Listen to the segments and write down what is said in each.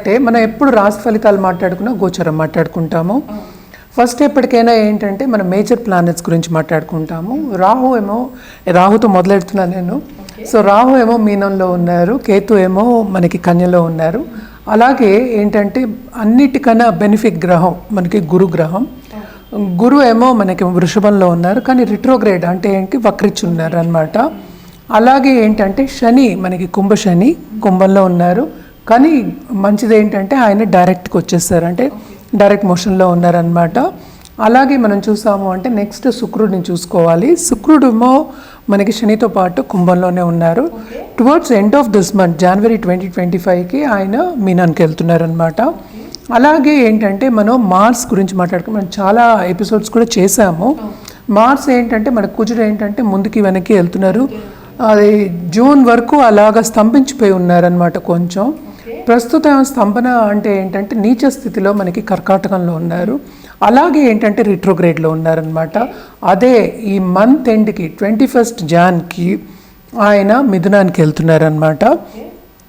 అంటే మనం ఎప్పుడు రాశి ఫలితాలు మాట్లాడుకున్నా గోచరం మాట్లాడుకుంటాము. ఫస్ట్ ఎప్పటికైనా ఏంటంటే మనం మేజర్ ప్లానెట్స్ గురించి మాట్లాడుకుంటాము. రాహు ఏమో రాహుతో మొదలెడుతున్నాను నేను. సో రాహు ఏమో మీనంలో ఉన్నారు కేతు ఏమో మనకి కన్యలో ఉన్నారు. అలాగే ఏంటంటే అన్నిటికన్నా బెనిఫిట్ గ్రహం మనకి గురు గ్రహం. గురు ఏమో మనకి వృషభంలో ఉన్నారు కానీ రిట్రోగ్రేడ్ అంటే ఏంటి? వక్రిచ్చి ఉన్నారు అనమాట అలాగే ఏంటంటే శని మనకి కుంభ శని కుంభంలో ఉన్నారు. కానీ మంచిది ఏంటంటే ఆయన డైరెక్ట్కి వచ్చేసారు. అంటే డైరెక్ట్ మోషన్లో ఉన్నారనమాట అలాగే మనం చూసాము అంటే నెక్స్ట్ శుక్రుడిని చూసుకోవాలి. శుక్రుడుమో మనకి శనితో పాటు కుంభంలోనే ఉన్నారు. Towards end of this month January twenty twenty ఫైవ్కి ఆయన మీనానికి వెళ్తున్నారనమాట అలాగే ఏంటంటే మనం మార్స్ గురించి మాట్లాడుకుని మనం చాలా ఎపిసోడ్స్ కూడా చేసాము. మార్స్ ఏంటంటే మన కుజుడు ఏంటంటే ముందుకి వెనక్కి వెళ్తున్నారు. అది జూన్ వరకు అలాగా స్తంభించిపోయి ఉన్నారనమాట కొంచెం. ప్రస్తుతం స్తంభన అంటే ఏంటంటే నీచ స్థితిలో మనకి కర్కాటకంలో ఉన్నారు. అలాగే ఏంటంటే రిట్రోగ్రేడ్లో ఉన్నారనమాట అదే ఈ మంత్ ఎండ్కి ట్వంటీ ఫస్ట్ జాన్కి ఆయన మిథునానికి వెళ్తున్నారనమాట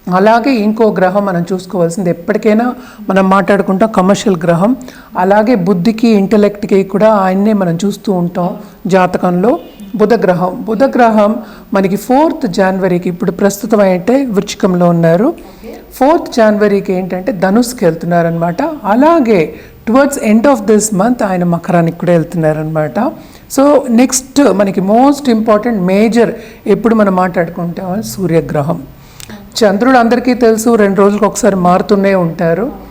అలాగే ఇంకో గ్రహం మనం చూసుకోవాల్సింది ఎప్పటికైనా మనం మాట్లాడుకుంటాం కమర్షియల్ గ్రహం. అలాగే బుద్ధికి ఇంటలెక్ట్కి కూడా ఆయన్నే మనం చూస్తూ ఉంటాం జాతకంలో. బుధగ్రహం. బుధగ్రహం మనకి ఫోర్త్ జనవరికి ఇప్పుడు ప్రస్తుతం అయితే వృచ్చికంలో ఉన్నారు. ఫోర్త్ జనవరికి ఏంటంటే ధనుస్కి వెళ్తున్నారనమాట అలాగే towards end of this month ఆయన మకరానికి కూడా వెళ్తున్నారనమాట సో నెక్స్ట్ మనకి మోస్ట్ ఇంపార్టెంట్ మేజర్ ఎప్పుడు మనం మాట్లాడుకుంటాం సూర్యగ్రహం. చంద్రుడు అందరికీ తెలుసు రెండు రోజులకు ఒకసారి మారుతూనే ఉంటారు.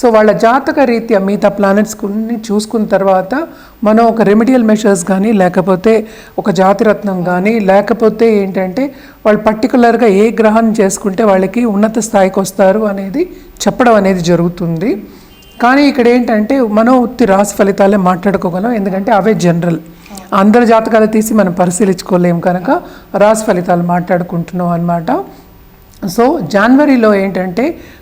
సో వాళ్ళ జాతక రీత్యా మిగతా ప్లానెట్స్ కొన్ని చూసుకున్న తర్వాత మనం ఒక రెమిడియల్ మెషర్స్ కానీ లేకపోతే ఒక జాతిరత్నం కానీ లేకపోతే ఏంటంటే వాళ్ళు పర్టికులర్గా ఏ గ్రహాన్ని చేసుకుంటే వాళ్ళకి ఉన్నత స్థాయికి వస్తారు అనేది చెప్పడం అనేది జరుగుతుంది. కానీ ఇక్కడ ఏంటంటే మనం ఉత్తి రాశి ఫలితాలే మాట్లాడుకోగలం ఎందుకంటే అవే జనరల్ అందరి జాతకాలు తీసి మనం పరిశీలించుకోలేం కనుక రాశి ఫలితాలు మాట్లాడుకుంటున్నాం అన్నమాట. సో జనవరిలో ఏంటంటే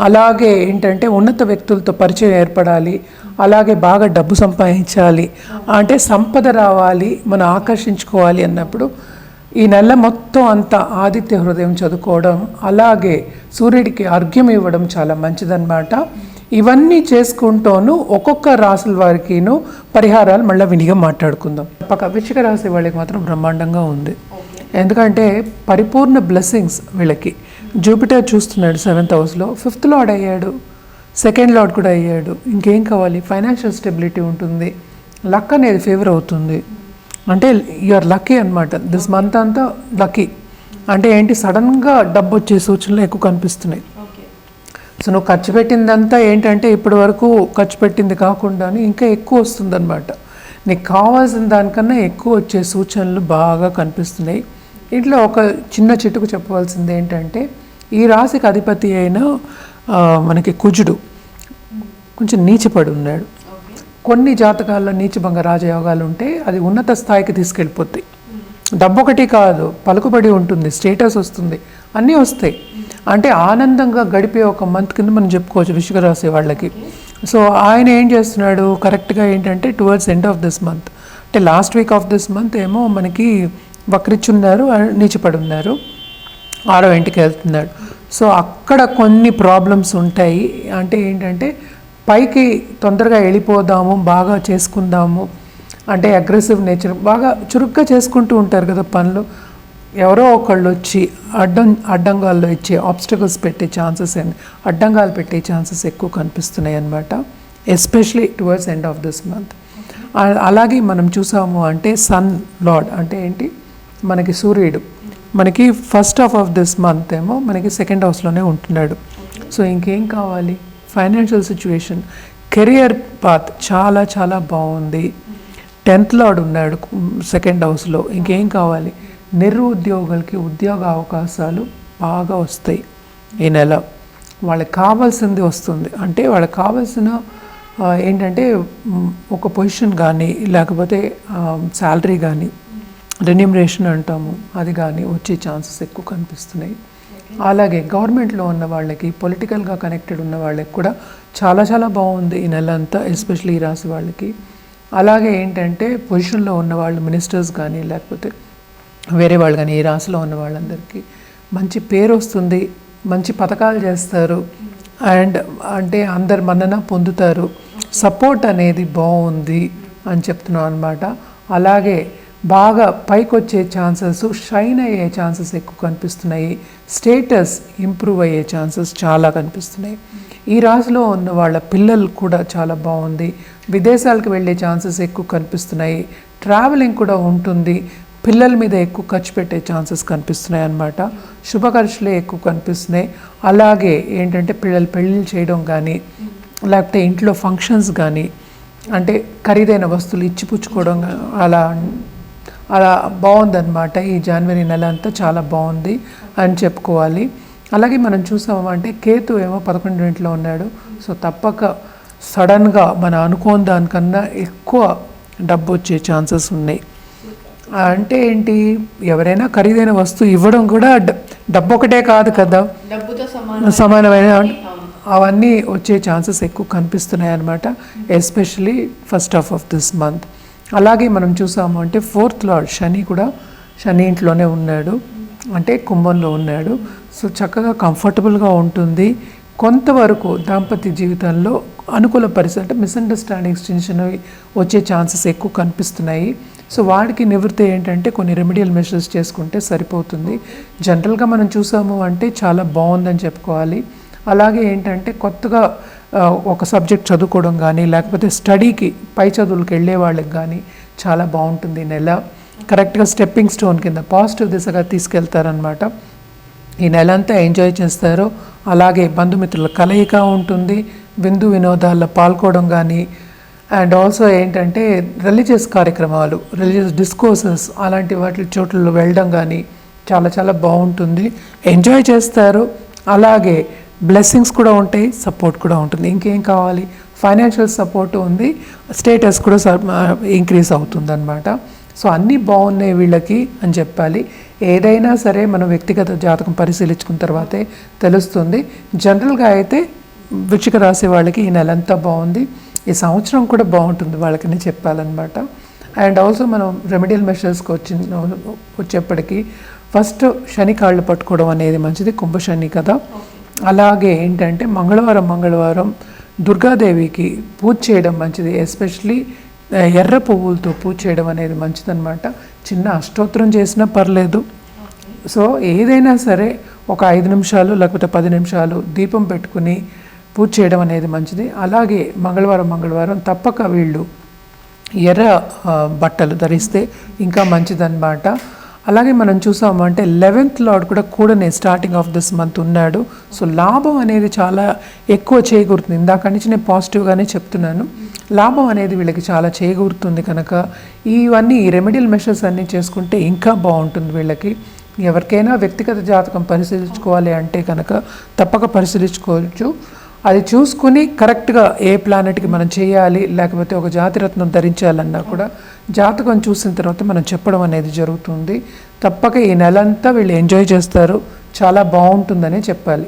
అలాగే ఏంటంటే ఉన్నత వ్యక్తులతో పరిచయం ఏర్పడాలి అలాగే బాగా డబ్బు సంపాదించాలి అంటే సంపద రావాలి మనం ఆకర్షించుకోవాలి అన్నప్పుడు ఈ నెల మొత్తం అంతా ఆదిత్య హృదయం చదువుకోవడం అలాగే సూర్యుడికి అర్ఘ్యం ఇవ్వడం చాలా మంచిదన్నమాట. ఇవన్నీ చేసుకుంటూను ఒక్కొక్క రాసుల వారికిను పరిహారాలు మళ్ళీ వినిగా మాట్లాడుకుందాం. పక్క వృషిక రాశి వాళ్ళకి మాత్రం బ్రహ్మాండంగా ఉంది. ఎందుకంటే పరిపూర్ణ బ్లెస్సింగ్స్ వీళ్ళకి. జూపిటర్ చూస్తున్నాడు సెవెంత్ హౌస్లో ఫిఫ్త్ లార్డ్ అయ్యాడు. సెకండ్ లార్డ్ కూడా అయ్యాడు. ఇంకేం కావాలి? ఫైనాన్షియల్ స్టెబిలిటీ ఉంటుంది. లక్ అనేది ఫేవర్ అవుతుంది. అంటే యూఆర్ లక్కీ అనమాట దిస్ మంత్ అంతా లక్కీ అంటే ఏంటి? సడన్గా డబ్బు వచ్చే సూచనలు ఎక్కువ కనిపిస్తున్నాయి. సో నువ్వు ఖర్చు పెట్టిందంతా ఏంటంటే ఇప్పటి వరకు ఖర్చు పెట్టింది కాకుండా ఇంకా ఎక్కువ వస్తుందన్నమాట. నీకు కావాల్సిన దానికన్నా ఎక్కువ వచ్చే సూచనలు బాగా కనిపిస్తున్నాయి. ఇంట్లో ఒక చిన్న చిటుకు చెప్పవలసింది ఏంటంటే ఈ రాశికి అధిపతి అయిన మనకి కుజుడు కొంచెం నీచపడి ఉన్నాడు. కొన్ని జాతకాల్లో నీచభంగ రాజయోగాలు ఉంటే అది ఉన్నత స్థాయికి తీసుకెళ్ళిపోతాయి డబ్బు ఒకటి కాదు పలుకుబడి ఉంటుంది స్టేటస్ వస్తుంది అన్నీ వస్తాయి. అంటే ఆనందంగా గడిపే ఒక మంత్ కింద మనం చెప్పుకోవచ్చు వృషిక రాశి వాళ్ళకి. సో ఆయన ఏం చేస్తున్నాడు? కరెక్ట్గా ఏంటంటే towards end of this month అంటే last week of this month ఏమో మనకి వక్రిచ్చున్నారు నీచిపడి ఉన్నారు. ఆరో ఇంటికి వెళ్తున్నాడు. సో అక్కడ కొన్ని ప్రాబ్లమ్స్ ఉంటాయి. అంటే ఏంటంటే పైకి తొందరగా వెళ్ళిపోదాము బాగా చేసుకుందాము. అంటే అగ్రెసివ్ నేచర్ బాగా చురుగ్గా చేసుకుంటూ ఉంటారు కదా పనులు. ఎవరో ఒకళ్ళు వచ్చి అడ్డం అడ్డంగాల్లో ఇచ్చే ఆబ్స్టకల్స్ పెట్టే ఛాన్సెస్ అడ్డంగాలు పెట్టే ఛాన్సెస్ ఎక్కువ కనిపిస్తున్నాయి అన్నమాట. Especially towards end of this month అలాగే మనం చూసాము అంటే సన్ లార్డ్ అంటే ఏంటి? మనకి సూర్యుడు. మనకి first half of this month ఏమో మనకి సెకండ్ హౌస్లోనే ఉంటున్నాడు. సో ఇంకేం కావాలి? ఫైనాన్షియల్ సిచ్యువేషన్ కెరియర్ పాత్ చాలా చాలా బాగుంది. టెన్త్ లాడ్ ఉన్నాడు సెకండ్ హౌస్లో ఇంకేం కావాలి? నిరుద్యోగులకి ఉద్యోగ అవకాశాలు బాగా వస్తాయి ఈ నెల. వాళ్ళకి కావాల్సింది వస్తుంది. అంటే వాళ్ళకి కావాల్సిన ఏంటంటే ఒక పొజిషన్ కానీ లేకపోతే శాలరీ కానీ రెన్యూమరేషన్ అంటాము. అది కానీ వచ్చే ఛాన్సెస్ ఎక్కువ కనిపిస్తున్నాయి. అలాగే గవర్నమెంట్లో ఉన్న వాళ్ళకి పొలిటికల్గా కనెక్టెడ్ ఉన్న వాళ్ళకి కూడా చాలా చాలా బాగుంది ఈ నెల అంతా ఎస్పెషల్లీ ఈ రాశి వాళ్ళకి. అలాగే ఏంటంటే పొజిషన్లో ఉన్న వాళ్ళు మినిస్టర్స్ కానీ లేకపోతే వేరే వాళ్ళు కానీ ఈ రాశిలో ఉన్న వాళ్ళందరికీ మంచి పేరు వస్తుంది మంచి పథకాలు చేస్తారు. అండ్ అంటే అందరు మన్నన పొందుతారు. సపోర్ట్ అనేది బాగుంది అని చెప్తున్నాం అనమాట అలాగే బాగా పైకి వచ్చే ఛాన్సెస్ షైన్ అయ్యే ఛాన్సెస్ ఎక్కువ కనిపిస్తున్నాయి. స్టేటస్ ఇంప్రూవ్ అయ్యే ఛాన్సెస్ చాలా కనిపిస్తున్నాయి. ఈ రాశిలో ఉన్న వాళ్ళ పిల్లలు కూడా చాలా బాగుంది. విదేశాలకు వెళ్ళే ఛాన్సెస్ ఎక్కువ కనిపిస్తున్నాయి. ట్రావెలింగ్ కూడా ఉంటుంది. పిల్లల మీద ఎక్కువ ఖర్చు పెట్టే ఛాన్సెస్ కనిపిస్తున్నాయి అన్నమాట. శుభ ఖర్చులే ఎక్కువ కనిపిస్తున్నాయి. అలాగే ఏంటంటే పిల్లలు పెళ్ళిళ్ళు చేయడం కానీ లేకపోతే ఇంట్లో ఫంక్షన్స్ కానీ అంటే ఖరీదైన వస్తువులు ఇచ్చి పుచ్చుకోవడం అలా అలా బాగుందన్నమాట. ఈ జనవరి నెల అంతా చాలా బాగుంది అని చెప్పుకోవాలి. అలాగే మనం చూసాము అంటే కేతు ఏమో పదకొండు ఇంట్లో ఉన్నాడు. సో తప్పక సడన్గా మనం అనుకోని దానికన్నా ఎక్కువ డబ్బు వచ్చే ఛాన్సెస్ ఉన్నాయి. అంటే ఏంటి? ఎవరైనా ఖరీదైన వస్తువు ఇవ్వడం కూడా డబ్బు ఒకటే కాదు కదా. సమానమైన అవన్నీ వచ్చే ఛాన్సెస్ ఎక్కువ కనిపిస్తున్నాయి అనమాట especially first half of this month. అలాగే మనం చూసాము అంటే ఫోర్త్ లార్డ్ శని కూడా శని ఇంట్లోనే ఉన్నాడు అంటే కుంభంలో ఉన్నాడు. సో చక్కగా కంఫర్టబుల్గా ఉంటుంది. కొంతవరకు దాంపత్య జీవితంలో అనుకూల పరిస్థితి అంటే మిస్అండర్స్టాండింగ్స్ చిన్న చిన్నవి వచ్చే ఛాన్సెస్ ఎక్కువ కనిపిస్తున్నాయి. సో వాడికి నివృత్తి ఏంటంటే కొన్ని రెమెడియల్ మెషర్స్ చేసుకుంటే సరిపోతుంది. జనరల్గా మనం చూసాము అంటే చాలా బాగుందని చెప్పుకోవాలి. అలాగే ఏంటంటే కొత్తగా ఒక సబ్జెక్ట్ చదువుకోవడం కానీ లేకపోతే స్టడీకి పై చదువులకు వెళ్ళే వాళ్ళకి కానీ చాలా బాగుంటుంది ఈ నెల. కరెక్ట్గా స్టెప్పింగ్ స్టోన్ కింద పాజిటివ్ దిశగా తీసుకెళ్తారనమాట ఈ నెల అంతా ఎంజాయ్ చేస్తారు. అలాగే బంధుమిత్రుల కలయిక ఉంటుంది విందు వినోదాల్లో పాల్గొనడం కానీ అండ్ ఆల్సో ఏంటంటే రిలీజియస్ కార్యక్రమాలు రిలీజియస్ డిస్కోర్సెస్ అలాంటి వాటి చోట్లలో వెళ్ళడం కానీ చాలా చాలా బాగుంటుంది. ఎంజాయ్ చేస్తారు. అలాగే బ్లెస్సింగ్స్ కూడా ఉంటాయి సపోర్ట్ కూడా ఉంటుంది. ఇంకేం కావాలి? ఫైనాన్షియల్ సపోర్ట్ ఉంది స్టేటస్ కూడా ఇంక్రీజ్ అవుతుంది అనమాట సో అన్నీ బాగున్నాయి వీళ్ళకి అని చెప్పాలి. ఏదైనా సరే మనం వ్యక్తిగత జాతకం పరిశీలించుకున్న తర్వాతే తెలుస్తుంది. జనరల్గా అయితే వృచ్చిక రాసే వాళ్ళకి ఈ నెల అంతా బాగుంది. ఈ సంవత్సరం కూడా బాగుంటుంది వాళ్ళకని చెప్పాలన్నమాట. అండ్ ఆల్సో మనం రెమెడియల్ మెషర్స్కి వచ్చి వచ్చేప్పటికీ ఫస్ట్ శని కాళ్ళు పట్టుకోవడం అనేది మంచిది కుంభ శని కదా. అలాగే ఏంటంటే మంగళవారం మంగళవారం దుర్గాదేవికి పూజ చేయడం మంచిది. ఎస్పెషలీ ఎర్ర పువ్వులతో పూజ చేయడం అనేది మంచిదన్నమాట. చిన్న అష్టోత్తరం చేసినా పర్లేదు. సో ఏదైనా సరే ఒక ఐదు నిమిషాలు లేకపోతే పది నిమిషాలు దీపం పెట్టుకుని పూజ చేయడం అనేది మంచిది. అలాగే మంగళవారం మంగళవారం తప్పక వీళ్ళు ఎర్ర బట్టలు ధరిస్తే ఇంకా మంచిదన్నమాట. అలాగే మనం చూసాము అంటే లెవెన్త్ లార్డ్ కూడా కూడానే స్టార్టింగ్ ఆఫ్ దిస్ మంత్ ఉన్నాడు. సో లాభం అనేది చాలా ఎక్కువ చేకూరుతుంది. ఇందాక నుంచి నేను పాజిటివ్గానే చెప్తున్నాను. లాభం అనేది వీళ్ళకి చాలా చేకూరుతుంది కనుక ఇవన్నీ రెమెడియల్ మెషర్స్ అన్నీ చేసుకుంటే ఇంకా బాగుంటుంది వీళ్ళకి. ఎవరికైనా వ్యక్తిగత జాతకం పరిశీలించుకోవాలి అంటే కనుక తప్పక పరిశీలించుకోవచ్చు. అది చూసుకుని కరెక్ట్గా ఏ ప్లానెట్కి మనం చేయాలి లేకపోతే ఒక జాతిరత్నం ధరించాలన్నా కూడా జాతకం చూసిన తర్వాత మనం చెప్పడం అనేది జరుగుతుంది. తప్పక ఈ నెలంతా వీళ్ళు ఎంజాయ్ చేస్తారు. చాలా బాగుంటుందనే చెప్పాలి.